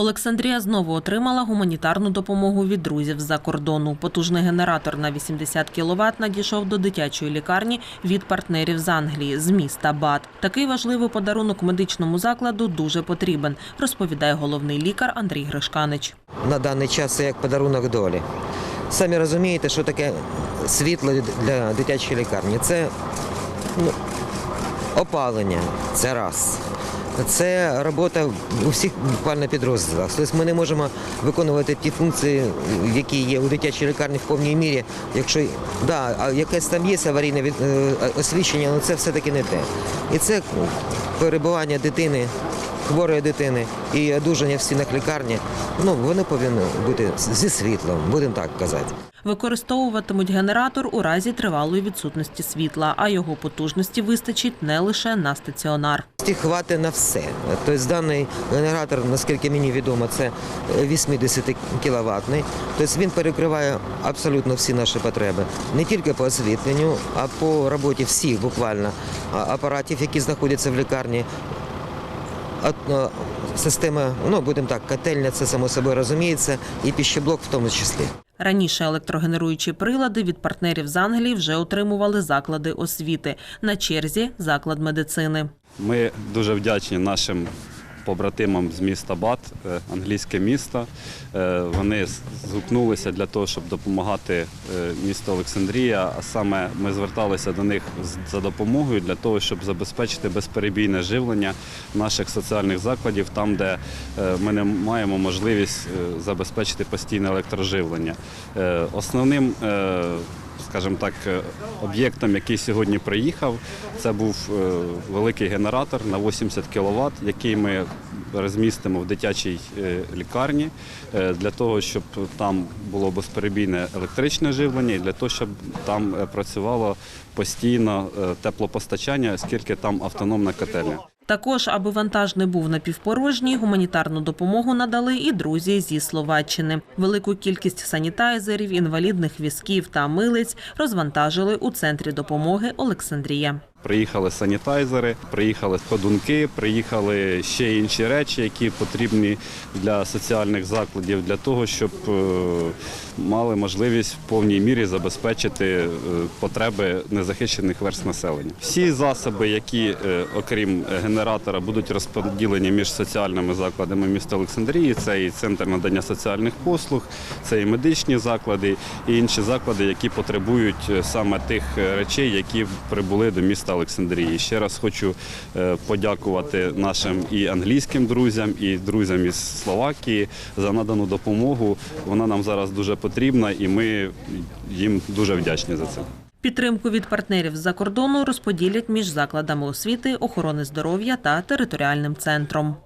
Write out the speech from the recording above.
Олександрія знову отримала гуманітарну допомогу від друзів з-за кордону. Потужний генератор на 80 кВт надійшов до дитячої лікарні від партнерів з Англії з міста Бат. Такий важливий подарунок медичному закладу дуже потрібен, розповідає головний лікар Андрій Гришканич. на даний час це як подарунок долі. Самі розумієте, що таке світло для дитячої лікарні. Це ну, опалення, це раз. Це робота у всіх буквально підрозділах. Тобто ми не можемо виконувати ті функції, які є у дитячій лікарні в повній мірі. Якщо да, якесь там є аварійне е, освіщення, але це все-таки не те. І це перебування дитини хворої дитини і одужання в стінах лікарні, ну вони повинні бути зі світлом, будемо так казати. Використовуватимуть генератор у разі тривалої відсутності світла, а його потужності вистачить не лише на стаціонар. Ті хватить на все. Тобто даний генератор, наскільки мені відомо, це 80 кіловатний. Тобто він перекриває абсолютно всі наші потреби. Не тільки по освітленню, а по роботі всіх буквально апаратів, які знаходяться в лікарні. Система, ну будемо так, котельня, це само собою розуміється, і піщеблок в тому числі. Раніше електрогенеруючі прилади від партнерів з Англії вже отримували заклади освіти. На черзі заклад медицини. Ми дуже вдячні нашим побратимам з міста Бат, е, англійське місто. Е, Вони згукнулися для того, щоб допомагати е, місту Олександрія. А саме ми зверталися до них за допомогою для того, щоб забезпечити безперебійне живлення наших соціальних закладів, там, де ми не маємо можливість забезпечити постійне електроживлення. Основним скажімо так, е, об'єктом, який сьогодні приїхав, це був е, великий генератор на 80 кВт, який ми розмістимо в дитячій е, лікарні для того, щоб там було безперебійне електричне живлення і для того, щоб там працювало постійно теплопостачання, оскільки там автономна котельня. Також, аби вантаж не був напівпорожній, гуманітарну допомогу надали і друзі зі Словаччини. Велику кількість санітайзерів, інвалідних візків та милиць розвантажили у центрі допомоги Олександрія. Приїхали санітайзери, приїхали ходунки, приїхали ще інші речі, які потрібні для соціальних закладів, для того, щоб е, мали можливість в повній мірі забезпечити е, потреби незахищених верст населення. Всі засоби, які, е, окрім генератора, будуть розподілені між соціальними закладами міста Олександрії, це і центр надання соціальних послуг, це і медичні заклади, і інші заклади, які потребують саме тих речей, які прибули до міста Олександрії. Ще раз хочу е, подякувати нашим і англійським друзям, і друзям із Словакії за надану допомогу. Вона нам зараз дуже потрібна, і ми їм дуже вдячні за це. Підтримку від партнерів з-за кордону розподілять між закладами освіти, охорони здоров'я та територіальним центром.